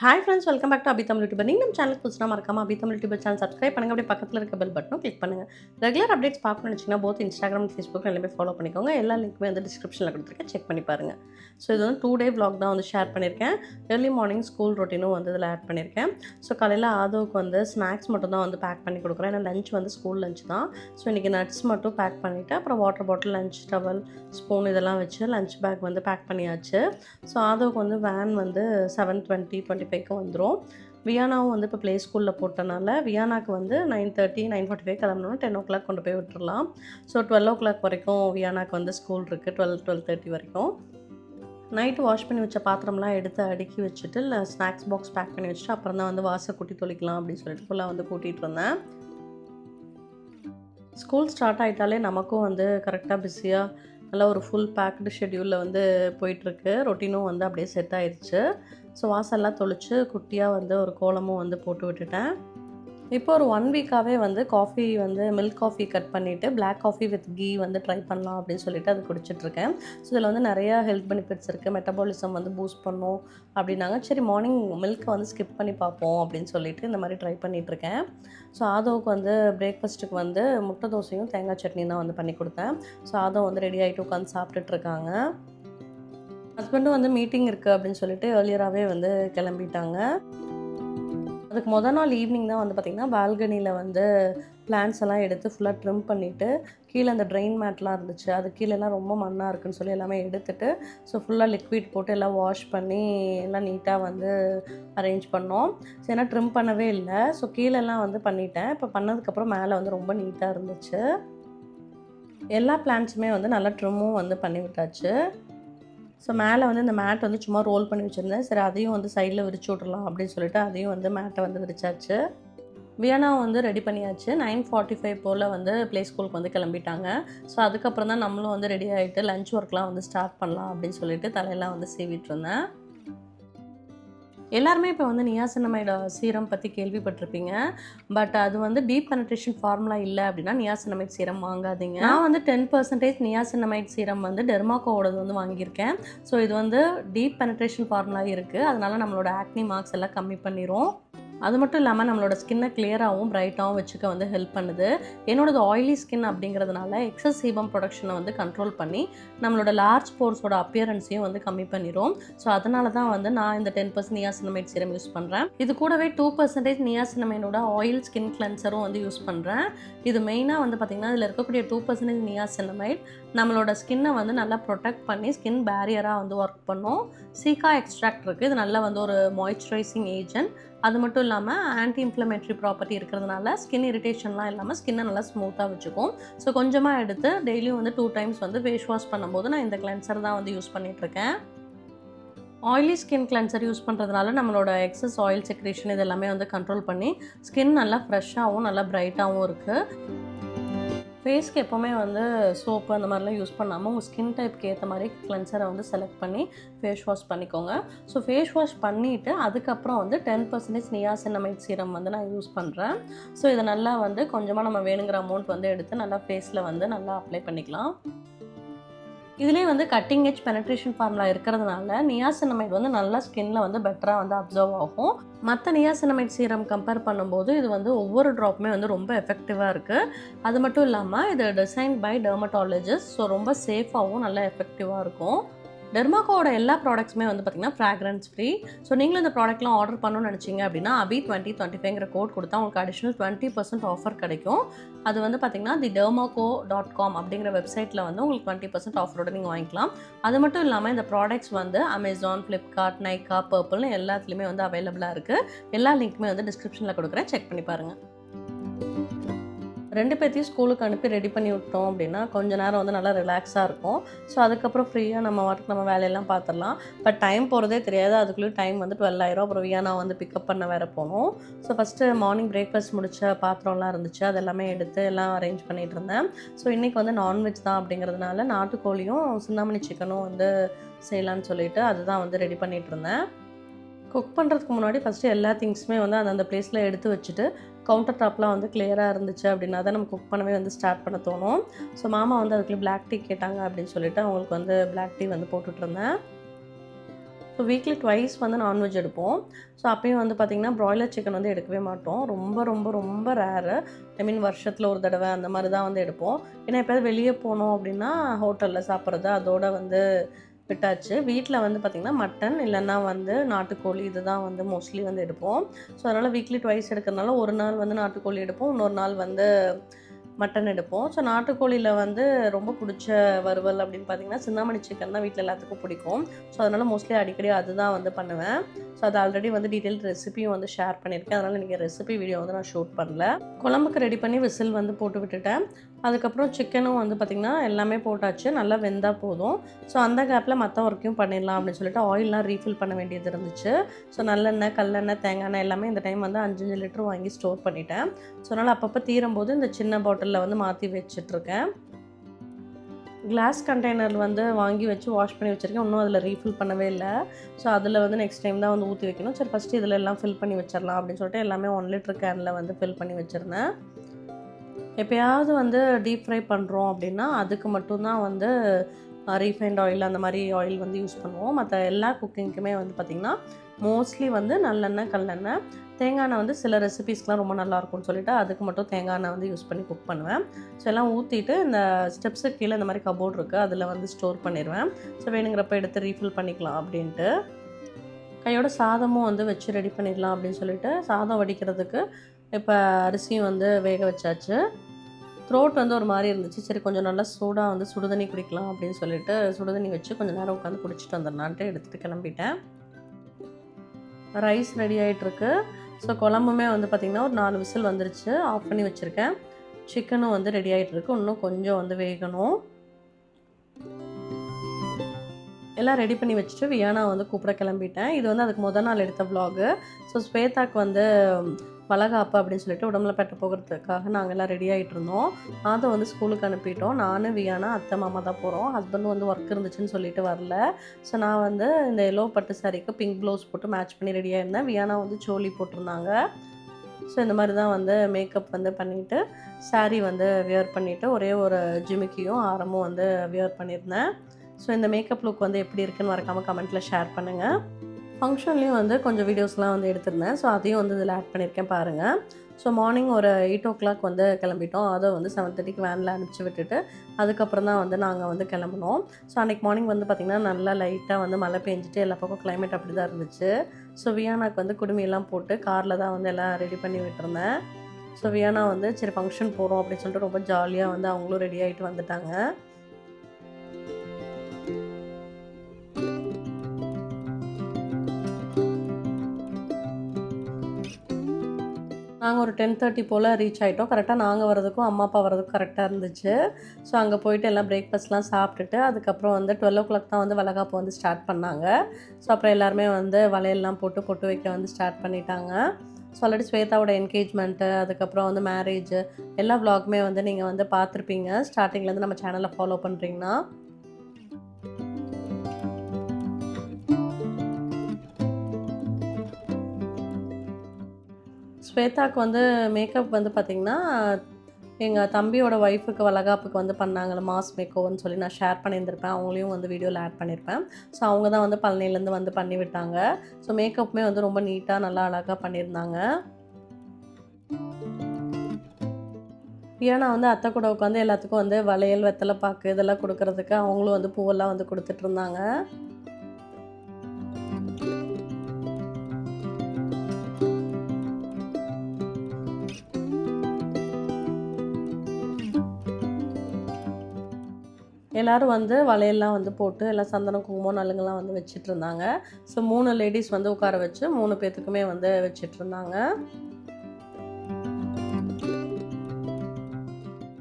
Hi friends welcome back to Abi Tamil YouTuber நீங்கள் நம்ம channel புதுசாக மறக்காமல் Abi Tamil YouTuber channel subscribe பண்ணுங்க. அப்படியே பக்கத்தில் இருக்க பெல் பட்டனும் கிளிக் பண்ணுங்கள் ரெகுலர் அப்டேட்ஸ் பார்க்கணும்னு நினச்சிங்கன்னா போத் இன்ஸ்டாகிராம் ஃபேஸ்புக் எல்லாமே ஃபாலோ பண்ணிக்கோங்க. எல்லா லிங்க்குமே வந்து டிஸ்கிரிப்ஷனில் கொடுத்துருக்கேன். செக் பண்ணி பாருங்க. ஸோ இது வந்து டூ டே வ்ளாக் தான் வந்து ஷேர் பண்ணியிருக்கேன். ஏர்லி மார்னிங் ஸ்கூல் ரொட்டீனும் வந்து இதில் ஆட் பண்ணியிருக்கேன். ஸோ காலையில் ஆதோவுக்கு வந்து ஸ்நாக்ஸ் மட்டும் தான் வந்து பேக் பண்ணி கொடுக்குறேன். ஏன்னா லஞ்ச் வந்து ஸ்கூல் லஞ்ச் தான். ஸோ இன்றைக்கி நட்ஸ் மட்டும் பேக் பண்ணிவிட்டு அப்புறம் water bottle lunch towel spoon இதெல்லாம் வச்சு லஞ்ச் பேக் வந்து பேக் பண்ணியாச்சு. ஸோ ஆதோவுக்கு வந்து வேன் வந்து செவன் டுவெண்ட்டி டுவெண்ட்டி ஃபைவ்க்கு வந்துடும் வியானாவும் வந்து இப்போ ப்ளே ஸ்கூலில் போட்டனால வியானாக்கு வந்து nine thirty nine forty five கிளம்பணும் டென் ஓ கிளாக் கொண்டு போய் விட்டுறலாம். ஸோ டுவெல் ஓ கிளாக் வரைக்கும் வியானாக்கு வந்து ஸ்கூல் இருக்குது டுவெல் டுவெல் தேர்ட்டி வரைக்கும். நைட்டு வாஷ் பண்ணி வச்ச பாத்திரம்லாம் எடுத்து அடுக்கி வச்சுட்டு இல்லை ஸ்நாக்ஸ் பாக்ஸ் பேக் பண்ணி வச்சுட்டு அப்புறம் தான் வந்து வாசல் கூட்டி தொளிக்கலாம் அப்படின்னு சொல்லிட்டு ஃபுல்லாக வந்து கூட்டிகிட்டு இருந்தேன் ஸ்கூல் ஸ்டார்ட் ஆகிட்டாலே நமக்கும் வந்து கரெக்டாக பிஸியாக நல்லா ஒரு ஃபுல் பேக்டு ஷெட்யூலில் வந்து போயிட்டுருக்கு ரொட்டீனும் வந்து அப்படியே செட் ஆயிடுச்சு ஸோ வாசல்லாம் தொளிச்சு குட்டியாக வந்து ஒரு கோலமும் வந்து போட்டு விட்டுட்டேன். இப்போ ஒரு ஒன் வீக்காகவே வந்து காஃபி வந்து மில்க் காஃபி கட் பண்ணிவிட்டு பிளாக் காஃபி வித் கீ வந்து ட்ரை பண்ணலாம் அப்படின்னு சொல்லிட்டு அது குடிச்சிட்ருக்கேன். ஸோ இதில் வந்து நிறையா ஹெல்த் பெனிஃபிட்ஸ் இருக்குது மெட்டபாலிசம் வந்து பூஸ்ட் பண்ணும் அப்படின்னாங்க. சரி மார்னிங் மில்க்கை வந்து ஸ்கிப் பண்ணி பார்ப்போம் அப்படின்னு சொல்லிட்டு இந்த மாதிரி ட்ரை பண்ணிகிட்ருக்கேன் ஸோ ஆதோவுக்கு வந்து பிரேக்ஃபாஸ்ட்டுக்கு வந்து முட்டை தோசையும் தேங்காய் சட்னியும் தான் வந்து பண்ணி கொடுத்தேன். ஸோ ஆதோ வந்து ரெடி ஆகிட்டு உட்காந்து சாப்பிட்டுட்ருக்காங்க. ஹஸ்பண்டும் வந்து மீட்டிங் இருக்குது அப்படின்னு சொல்லிட்டு ஏர்லியராகவே வந்து கிளம்பிட்டாங்க. அதுக்கு மொதல் நாள் ஈவினிங் தான் வந்து பார்த்திங்கன்னா பால்கனியில் வந்து பிளான்ஸ் எல்லாம் எடுத்து ஃபுல்லாக ட்ரிம் பண்ணிவிட்டு கீழே அந்த ட்ரெயின் மேட்லாம் இருந்துச்சு. அது கீழேலாம் ரொம்ப மண்ணாக இருக்குன்னு சொல்லி எல்லாமே எடுத்துட்டு ஸோ ஃபுல்லாக லிக்விட் போட்டு எல்லாம் வாஷ் பண்ணி எல்லாம் நீட்டாக வந்து அரேஞ்ச் பண்ணோம். ஸோ ஏன்னா ட்ரிம் பண்ணவே இல்லை. ஸோ கீழெல்லாம் வந்து பண்ணிட்டேன். இப்போ பண்ணதுக்கப்புறம் மேலே வந்து ரொம்ப நீட்டாக இருந்துச்சு. எல்லா பிளான்ஸுமே வந்து நல்லா ட்ரிம்மும் வந்து பண்ணி விட்டாச்சு ஸோ மேலே வந்து இந்த மேட் வந்து சும்மா ரோல் பண்ணி வச்சுருந்தேன். சரி அதையும் வந்து சைடில் விரிச்சு விட்றலாம் அப்படின்னு சொல்லிட்டு அதையும் வந்து மேட்டை வந்து விரிச்சாச்சு. வியனாவும் வந்து ரெடி பண்ணியாச்சு. நைன் ஃபார்ட்டி ஃபைவ் போல் வந்து ப்ளே ஸ்கூலுக்கு வந்து கிளம்பிட்டாங்க. ஸோ அதுக்கப்புறம் தான் நம்மளும் வந்து ரெடி ஆகிட்டு லஞ்ச் ஒர்க்லாம் வந்து ஸ்டார்ட் பண்ணலாம் அப்படின்னு சொல்லிட்டு தலையெல்லாம் வந்து சீவிட்டு இருந்தேன். எல்லாருமே இப்போ வந்து நியாசனமைட சீரம் பற்றி கேள்விப்பட்டிருப்பீங்க. பட் அது வந்து டீப் பெனட்ரேஷன் ஃபார்முலா இல்லை அப்படின்னா நியாசனமைட் சீரம் வாங்காதீங்க. நான் வந்து டென் பர்சன்டேஜ் நியாசனமைட் சீரம் வந்து டெர்மாக்கோவோடது வந்து வாங்கியிருக்கேன். ஸோ இது வந்து டீப் பெனட்ரேஷன் ஃபார்முலா இருக்குது அதனால நம்மளோட ஆக்னி மார்க்ஸ் எல்லாம் கம்மி பண்ணிடும் அது மட்டும் இல்லாமல் நம்மளோட ஸ்கின்னை கிளியராகவும் பிரைட்டாகவும் வச்சுக்க வந்து ஹெல்ப் பண்ணுது. என்னோடது ஆயிலி ஸ்கின் அப்படிங்கிறதுனால எக்ஸஸ் சீபம் ப்ரொடக்ஷனை வந்து கண்ட்ரோல் பண்ணி நம்மளோட லார்ஜ் போர்ஸோட அப்பியரன்ஸையும் வந்து கம்மி பண்ணிடும் ஸோ அதனால தான் வந்து நான் இந்த ten percent niacinamide serum use பண்ணுறேன் இது கூடவே டூ பர்சன்டேஜ் நியாசினமைனோட ஆயில் ஸ்கின் கிளென்சரும் வந்து யூஸ் பண்ணுறேன் இது மெயினாக வந்து பார்த்திங்கன்னா இதில் இருக்கக்கூடிய டூ பர்சன்டேஜ் நியாசினமைட் நம்மளோட ஸ்கின்னை வந்து நல்லா ப்ரொடெக்ட் பண்ணி ஸ்கின் பேரியராக வந்து ஒர்க் பண்ணும். சீக்கா எக்ஸ்ட்ராக்ட் இருக்குது இது நல்லா வந்து ஒரு மாய்ஸ்சரைசிங் ஏஜென்ட் அது மட்டும் இல்லாமல் ஆன்டி இன்ஃப்ளமேட்ரி ப்ராப்பர்ட்டி இருக்கிறதுனால ஸ்கின் இரிட்டேஷன்லாம் இல்லாமல் ஸ்கின்னை நல்லா ஸ்மூத்தாக வச்சுக்கும். ஸோ கொஞ்சமாக எடுத்து டெய்லியும் வந்து டூ டைம்ஸ் வந்து ஃபேஸ் வாஷ் பண்ணும்போது நான் இந்த கிளென்சர் தான் வந்து யூஸ் பண்ணிகிட்ருக்கேன் ஆயிலி ஸ்கின் கிளென்சர் யூஸ் பண்ணுறதுனால நம்மளோட எக்ஸஸ் ஆயில் செக்ரேஷன் இது எல்லாமே வந்து கண்ட்ரோல் பண்ணி ஸ்கின் நல்லா ஃப்ரெஷ்ஷாகவும் நல்லா ப்ரைட்டாகவும் இருக்குது ஃபேஸ்க்கு எப்போவுமே வந்து சோப்பு அந்த மாதிரிலாம் யூஸ் பண்ணாமல் உங்கள் ஸ்கின் டைப்க்கு ஏற்ற மாதிரி கிளென்சரை வந்து செலக்ட் பண்ணி ஃபேஸ் வாஷ் பண்ணிக்கோங்க. ஸோ ஃபேஸ் வாஷ் பண்ணிவிட்டு அதுக்கப்புறம் வந்து டென் பர்சன்டேஜ் நியாசினமைட் சீரம் வந்து நான் யூஸ் பண்ணுறேன் ஸோ இதை நல்லா வந்து கொஞ்சமாக நம்ம வேணுங்கிற அமௌண்ட் வந்து எடுத்து நல்லா ஃபேஸில் வந்து நல்லா அப்ளை பண்ணிக்கலாம். இதுலேயே வந்து கட்டிங் எஜ் பெனட்ரேஷன் ஃபார்முலா இருக்கிறதுனால நியாசினமைட் வந்து நல்லா ஸ்கின்ல வந்து பெட்டராக வந்து அப்சர்வ் ஆகும். மற்ற நியாசினமைட் சீரம் கம்பேர் பண்ணும்போது இது வந்து ஒவ்வொரு ட்ராப்புமே வந்து ரொம்ப எஃபெக்டிவாக இருக்குது அது மட்டும் இல்லாமல் இது டிசைன் பை டெர்மட்டாலஜிஸ்ட் ஸோ ரொம்ப சேஃபாகவும் நல்லா எஃபெக்டிவாக இருக்கும். டெர்மாக்கோட எல்லா ப்ராடக்ட்ஸுமே வந்து பார்த்திங்கன்னா ஃப்ராக்ரன்ஸ் ஃப்ரீ ஸோ நீங்களும் இந்த ப்ராடக்ட்லாம் ஆர்டர் பண்ணணும்னு நினச்சிங்க அப்படின்னா அபி டுவெண்ட்டி டுவெண்ட்டி ஃபைவ்ங்கிற கோட் கொடுத்தா உங்களுக்கு அடிஷனல் டுவெண்ட்டி பர்சன்ட் ஆஃபர் கிடைக்கும். அது வந்து பார்த்திங்கன்னா தி டெர்மாக்கோ டாட் காம் அப்படிங்கிற வெப்சைட்டில் வந்து உங்களுக்கு டுவெண்ட்டி பர்சன்ட் ஆஃபரோட நீங்கள் வாங்கிக்கலாம். அது மட்டும் இல்லாமல் இந்த ப்ராடக்ட்ஸ் வந்து அமேசான் ஃப்ளிப்கார்ட் நைக்கா பர்பிள்னு எல்லாத்துலேயுமே வந்து அவைலபிளாக இருக்குது எல்லா லிங்க்குமே வந்து டிஸ்கிரிப்ஷனில் கொடுக்குறேன். செக் பண்ணி பாருங்கள் ரெண்டு பேர்த்தையும் ஸ்கூலுக்கு அனுப்பி ரெடி பண்ணி விட்டோம் அப்படின்னா கொஞ்ச நேரம் வந்து நல்லா ரிலாக்ஸாக இருக்கும். ஸோ அதுக்கப்புறம் ஃப்ரீயாக நம்ம வாட்டுக்கு நம்ம வேலையெல்லாம் பார்த்துடலாம் பட் டைம் போகிறதே தெரியாது. அதுக்குள்ளேயும் டைம் வந்து டுவெல் ஆயிரும். அப்புறம் வியானா வந்து பிக்கப் பண்ண வேறு போகணும் ஸோ ஃபஸ்ட்டு மார்னிங் பிரேக்ஃபாஸ்ட் முடிச்ச பாத்திரம்லாம் இருந்துச்சு. அது எல்லாமே எடுத்து எல்லாம் அரேஞ்ச் பண்ணிகிட்டு இருந்தேன். ஸோ இன்றைக்கி வந்து நான்வெஜ் தான் அப்படிங்கிறதுனால நாட்டுக்கோழியும் சிந்தாமணி சிக்கனும் வந்து செய்யலான்னு சொல்லிட்டு அதுதான் வந்து ரெடி பண்ணிகிட்டு இருந்தேன். குக் பண்ணுறதுக்கு முன்னாடி ஃபஸ்ட்டு எல்லா திங்ஸுமே வந்து அந்தந்த பிளேஸில் எடுத்து வச்சுட்டு கவுண்டர் டாப்லாம் வந்து கிளியராக இருந்துச்சு அப்படின்னா தான் நம்ம குக் பண்ணவே வந்து ஸ்டார்ட் பண்ண தோணும். ஸோ மாமா வந்து அதுக்குள்ளே பிளாக் டீ கேட்டாங்க அப்படின்னு சொல்லிட்டு அவங்களுக்கு வந்து பிளாக் டீ வந்து போட்டுட்ருந்தேன் ஸோ வீக்லி ட்வைஸ் வந்து நான்வெஜ் எடுப்போம். ஸோ அப்பயும் வந்து பார்த்திங்கன்னா ப்ராய்லர் சிக்கன் வந்து எடுக்கவே மாட்டோம். ரொம்ப ரொம்ப ரொம்ப ரேரு ஐ மீன் வருஷத்தில் ஒரு தடவை அந்த மாதிரி தான் வந்து எடுப்போம். ஏன்னா எப்போயாவது வெளியே போனோம் அப்படின்னா ஹோட்டலில் சாப்பிட்றது அதோட வந்து விட்டாச்சு. வீட்டில் வந்து பார்த்திங்கன்னா மட்டன் இல்லைன்னா வந்து நாட்டுக்கோழி இதுதான் வந்து மோஸ்ட்லி வந்து எடுப்போம். ஸோ அதனால் வீக்லி டுவைஸ் எடுக்கிறதுனால ஒரு நாள் வந்து நாட்டுக்கோழி எடுப்போம். இன்னொரு நாள் வந்து மட்டன் எடுப்போம். ஸோ நாட்டுக்கோழியில் வந்து ரொம்ப பிடிச்ச வறுவல் அப்படின்னு பார்த்தீங்கன்னா சின்னாமணி சிக்கன் தான் வீட்டில் எல்லாத்துக்கும் பிடிக்கும். ஸோ அதனால் மோஸ்ட்லி அடிக்கடி அதுதான் வந்து பண்ணுவேன். ஸோ அது ஆல்ரெடி வந்து டீட்டெயில் ரெசிபியும் வந்து ஷேர் பண்ணியிருக்கேன். அதனால் இன்றைக்கி ரெசிபி வீடியோ வந்து நான் ஷூட் பண்ணல. குழம்புக்கு ரெடி பண்ணி விசில் வந்து போட்டு விட்டுட்டேன். அதுக்கப்புறம் சிக்கனும் வந்து பார்த்திங்கன்னா எல்லாமே போட்டாச்சு. நல்லா வெந்தால் போதும். ஸோ அந்த கேப்பில் மற்ற ஒர்க்கையும் பண்ணிடலாம் அப்படின்னு சொல்லிட்டு ஆயிலெலாம் ரீஃபில் பண்ண வேண்டியது இருந்துச்சு. ஸோ நல்லெண்ணெய் கல்லெண்ணெய் தேங்காய் எண்ணெய் எல்லாமே இந்த டைம் வந்து அஞ்சு லிட்டர் வாங்கி ஸ்டோர் பண்ணிட்டேன். ஸோ அதனால் அப்பப்போ தீரும் போது இந்த சின்ன பாட்டில் பாட்டிலில் வந்து மாற்றி வச்சிட்ருக்கேன். கிளாஸ் கண்டெய்னர் வந்து வாங்கி வச்சு வாஷ் பண்ணி வச்சுருக்கேன். இன்னும் அதில் ரீஃபில் பண்ணவே இல்லை. ஸோ அதில் வந்து நெக்ஸ்ட் டைம் தான் வந்து ஊற்றி வைக்கணும். சரி ஃபஸ்ட்டு இதில் எல்லாம் ஃபில் பண்ணி வச்சிடலாம் அப்படின்னு சொல்லிட்டு எல்லாமே ஒன் லிட்டர் கேனில் வந்து ஃபில் பண்ணி வச்சுருந்தேன். எப்போயாவது வந்து டீப் ஃப்ரை பண்ணுறோம் அப்படின்னா அதுக்கு மட்டும்தான் வந்து ரீஃபைண்ட் ஆயில் அந்த மாதிரி ஆயில் வந்து யூஸ் பண்ணுவோம். மற்ற எல்லா குக்கிங்க்குமே வந்து பார்த்திங்கன்னா மோஸ்ட்லி வந்து நல்லெண்ணெய் கல்லெண்ணெய். தேங்காய் எண்ணெய் வந்து சில ரெசிபீஸ்க்கெலாம் ரொம்ப நல்லாயிருக்கும்னு சொல்லிட்டு அதுக்கு மட்டும் தேங்காய் எண்ணெய் வந்து யூஸ் பண்ணி குக் பண்ணுவேன். ஸோ எல்லாம் ஊற்றிட்டு இந்த ஸ்டெப்ஸுக்கு கீழே இந்த மாதிரி கபோர்ட் இருக்குது அதில் வந்து ஸ்டோர் பண்ணிடுவேன் ஸோ வேணுங்கிறப்ப எடுத்து ரீஃபில் பண்ணிக்கலாம் அப்படின்ட்டு. கையோட சாதமும் வந்து வச்சு ரெடி பண்ணிடலாம் அப்படின்னு சொல்லிட்டு சாதம் வடிக்கிறதுக்கு இப்போ அரிசியும் வந்து வேக வச்சாச்சு. த்ரோட் வந்து ஒரு மாதிரி இருந்துச்சு. சரி கொஞ்சம் நல்லா சூடாக வந்து சுடுதண்ணி குடிக்கலாம் அப்படின்னு சொல்லிட்டு சுடுதண்ணி வச்சு கொஞ்சம் நேரம் உட்காந்து குடிச்சிட்டு வந்துடலான்ட்டு எடுத்துகிட்டு கிளம்பிட்டேன். ரைஸ் ரெடி ஆகிட்டுருக்கு ஸோ குழம்புமே வந்து பார்த்திங்கன்னா ஒரு நாலு விசில் வந்துருச்சு. ஆஃப் பண்ணி வச்சுருக்கேன். சிக்கனும் வந்து ரெடி ஆகிட்டுருக்கு இன்னும் கொஞ்சம் வந்து வேகணும். எல்லாம் ரெடி பண்ணி வச்சுட்டு வியானா வந்து கூப்பிட கிளம்பிட்டேன். இது வந்து அதுக்கு முதல் நாள் எடுத்த வ்ளாகு ஸோ ஸ்வேதாக்கு வந்து வளகாப்பு அப்படின்னு சொல்லிட்டு உடம்புல பெட்ட போகிறதுக்காக நாங்கள் எல்லாம் ரெடி ஆகிட்டு இருந்தோம். அதை வந்து ஸ்கூலுக்கு அனுப்பிட்டோம். நானும் வியானா அத்தை மாமா தான் போகிறோம் ஹஸ்பண்ட் வந்து ஒர்க் இருந்துச்சுன்னு சொல்லிட்டு வரல. ஸோ நான் வந்து இந்த எல்லோ பட்டு சாரிக்கு பிங்க் ப்ளவுஸ் போட்டு மேட்ச் பண்ணி ரெடியாக இருந்தேன் வியானா வந்து சோலி போட்டிருந்தாங்க. ஸோ இந்த மாதிரி தான் வந்து மேக்கப் வந்து பண்ணிவிட்டு saree வந்து வியர் பண்ணிவிட்டு ஒரே ஒரு ஜிமிக்கியும் ஆரமும் வந்து வியர் பண்ணியிருந்தேன். ஸோ இந்த மேக்கப் லுக் வந்து எப்படி இருக்குன்னு மறக்காமல் கமெண்ட்டில் ஷேர் பண்ணுங்கள் ஃபங்க்ஷன்லேயும் வந்து கொஞ்சம் வீடியோஸ்லாம் வந்து எடுத்திருந்தேன். ஸோ அதையும் வந்து இதில் ஆட் பண்ணியிருக்கேன் பாருங்கள் ஸோ மார்னிங் ஒரு எயிட் ஓ கிளாக் வந்து கிளம்பிட்டோம். அதை வந்து செவன் தேர்ட்டிக்கு வேனில் அனுப்பிச்சி விட்டுட்டு அதுக்கப்புறம் தான் வந்து நாங்கள் வந்து கிளம்புனோம். ஸோ அன்றைக்கி மார்னிங் வந்து பார்த்திங்கன்னா நல்லா லைட்டாக வந்து மழை பெஞ்சிட்டு எல்லா பக்கம் கிளைமேட் அப்படி தான் இருந்துச்சு. ஸோ வியானாக்கு வந்து குடுமையெல்லாம் போட்டு காரில் தான் வந்து எல்லாம் ரெடி பண்ணி விட்டுருந்தேன். ஸோ வியானா வந்து சரி ஃபங்க்ஷன் போகிறோம் அப்படின்னு சொல்லிட்டு ரொம்ப ஜாலியாக வந்து அவங்களும் ரெடி ஆகிட்டு வந்துட்டாங்க. நாங்கள் ஒரு டென் தேர்ட்டி போல் ரீச் ஆகிட்டோம் கரெக்டாக நாங்கள் வரதுக்கும் அம்மா அப்பா வரதுக்கும் கரெக்டாக இருந்துச்சு. ஸோ அங்கே போயிட்டு எல்லாம் பிரேக்ஃபாஸ்ட்லாம் சாப்பிட்டுட்டு அதுக்கப்புறம் வந்து டுவெல் ஓ கிளாக் தான் வந்து வளகாப்பு வந்து ஸ்டார்ட் பண்ணாங்க. ஸோ அப்புறம் எல்லாருமே வந்து வளையல்லாம் போட்டு பொட்டு வைக்க வந்து ஸ்டார்ட் பண்ணிட்டாங்க. ஸோ ஆல்ரெடி ஸ்வேதாவோட என்கேஜ்மெண்ட்டு அதுக்கப்புறம் வந்து மேரேஜ் எல்லா vlogமே வந்து நீங்கள் வந்து பார்த்துருப்பீங்க. ஸ்டார்டிங்லேருந்து நம்ம சேனலை ஃபாலோ பண்ணுறீங்கன்னா ஸ்வேதாக்கு வந்து மேக்கப் வந்து பார்த்திங்கன்னா எங்கள் தம்பியோட ஒய்ஃபுக்கு வளகாப்புக்கு வந்து பண்ணாங்கல்ல மாஸ் மேக்கோவன்னு சொல்லி நான் ஷேர் பண்ணியிருந்திருப்பேன். அவங்களையும் வந்து வீடியோவில் ஆட் பண்ணியிருப்பேன். ஸோ அவங்க தான் வந்து பழனிலேருந்து வந்து பண்ணி விட்டாங்க. ஸோ மேக்கப்புமே வந்து ரொம்ப நீட்டாக நல்லா அழகாக பண்ணியிருந்தாங்க. ஏன்னா வந்து அத்தை கூட உட்காந்து எல்லாத்துக்கும் வந்து வளையல் வெத்தலை பாக்கு இதெல்லாம் கொடுக்கறதுக்கு அவங்களும் வந்து பூவெல்லாம் வந்து கொடுத்துட்ருந்தாங்க எல்லாரும் வந்து வளையல்லாம் வந்து போட்டு எல்லாம் சந்தனம் குங்குமம் நலுங்கெல்லாம் வந்து வச்சுட்டு இருந்தாங்க ஸோ மூணு லேடிஸ் வந்து உட்கார வச்சு மூணு பேர்த்துக்குமே வந்து வச்சுட்டு இருந்தாங்க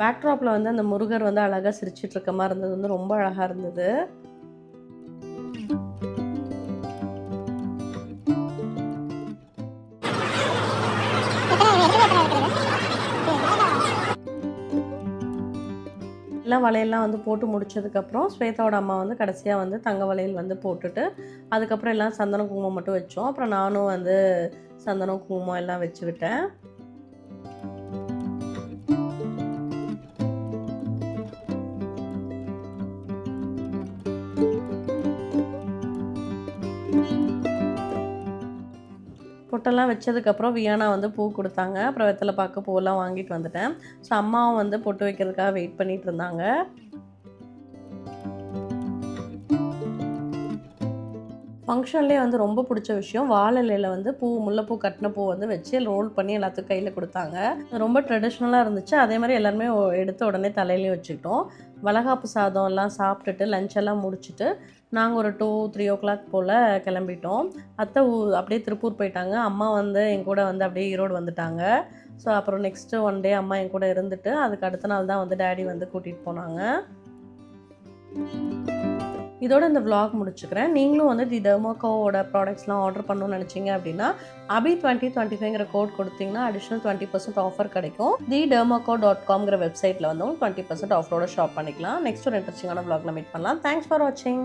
பேக்ட்ராப்பில் வந்து அந்த முருகர் வந்து அழகாக சிரிச்சிட்டு இருக்க மாதிரி இருந்தது. வந்து ரொம்ப அழகாக இருந்தது. எல்லாம் வளையல்லாம் வந்து போட்டு முடிச்சதுக்கப்புறம் ஸ்வேதாவோட அம்மா வந்து கடைசியாக வந்து தங்க வளையல் வந்து போட்டுட்டு அதுக்கப்புறம் எல்லாம் சந்தனம் குங்குமம் மட்டும் வச்சோம். அப்புறம் நானும் வந்து சந்தனம் குங்குமம் எல்லாம் வச்சு விட்டேன். பொட்டெல்லாம் வச்சதுக்கப்புறம் வியானா வந்து பூ கொடுத்தாங்க. அப்புறம் வெத்தலை பாக்கு பூவெல்லாம் வாங்கிட்டு வந்துட்டேன். ஸோ அம்மாவும் வந்து பொட்டு வைக்கிறதுக்காக வெயிட் பண்ணிகிட்டு இருந்தாங்க. ஃபங்க்ஷன்லேயே வந்து ரொம்ப பிடிச்ச விஷயம். வாழை வந்து பூ முல்லைப்பூ கட்டின பூ வந்து வச்சு ரோல் பண்ணி எல்லாத்துக்கும் கையில் கொடுத்தாங்க. ரொம்ப ட்ரெடிஷ்னலாக இருந்துச்சு. அதே மாதிரி எல்லாருமே எடுத்து எடுத்த உடனே தலையிலையும் வச்சுக்கிட்டோம். வளகாப்பு சாதம் எல்லாம் சாப்பிட்டுட்டு லஞ்ச் எல்லாம் முடிச்சுட்டு நாங்கள் ஒரு டூ த்ரீ ஓ கிளாக் போல் கிளம்பிட்டோம். அத்தை ஊ- அப்படியே திருப்பூர் போயிட்டாங்க. அம்மா வந்து என் கூட வந்து அப்படியே ஈரோடு வந்துட்டாங்க. ஸோ அப்புறம் நெக்ஸ்ட்டு ஒன் டே அம்மா என் கூட இருந்துட்டு அதுக்கு அடுத்த நாள் தான் வந்து டேடி வந்து கூட்டிகிட்டு போனாங்க. இதோட இந்த vlog முடிச்சுக்கிறேன். நீங்களும் வந்து தி டெர்மோகோவோட ப்ராடக்ட்ஸ்லாம் ஆர்டர் பண்ணணும்னு நினச்சிங்க அப்படின்னா அபி டுவெண்ட்டி டுவெண்ட்டி ஃபைவ்ங்கிற கோட் கொடுத்தீங்கன்னா அடிஷ்னல் டுவெண்ட்டி பர்சன்ட் ஆஃபர் கிடைக்கும். தி டெர்மோகோ டாட் காம்ங்கிற வெப்சைட்டில் வந்து டுவெண்ட்டி பர்சன்ட் ஆஃபரோட ஷாப் பண்ணிக்கலாம். நெக்ஸ்ட் ஒரு இன்ட்ரெஸ்டிங்கான vlogல மீட் பண்ணலாம். தேங்க்ஸ் ஃபார் வாட்சிங்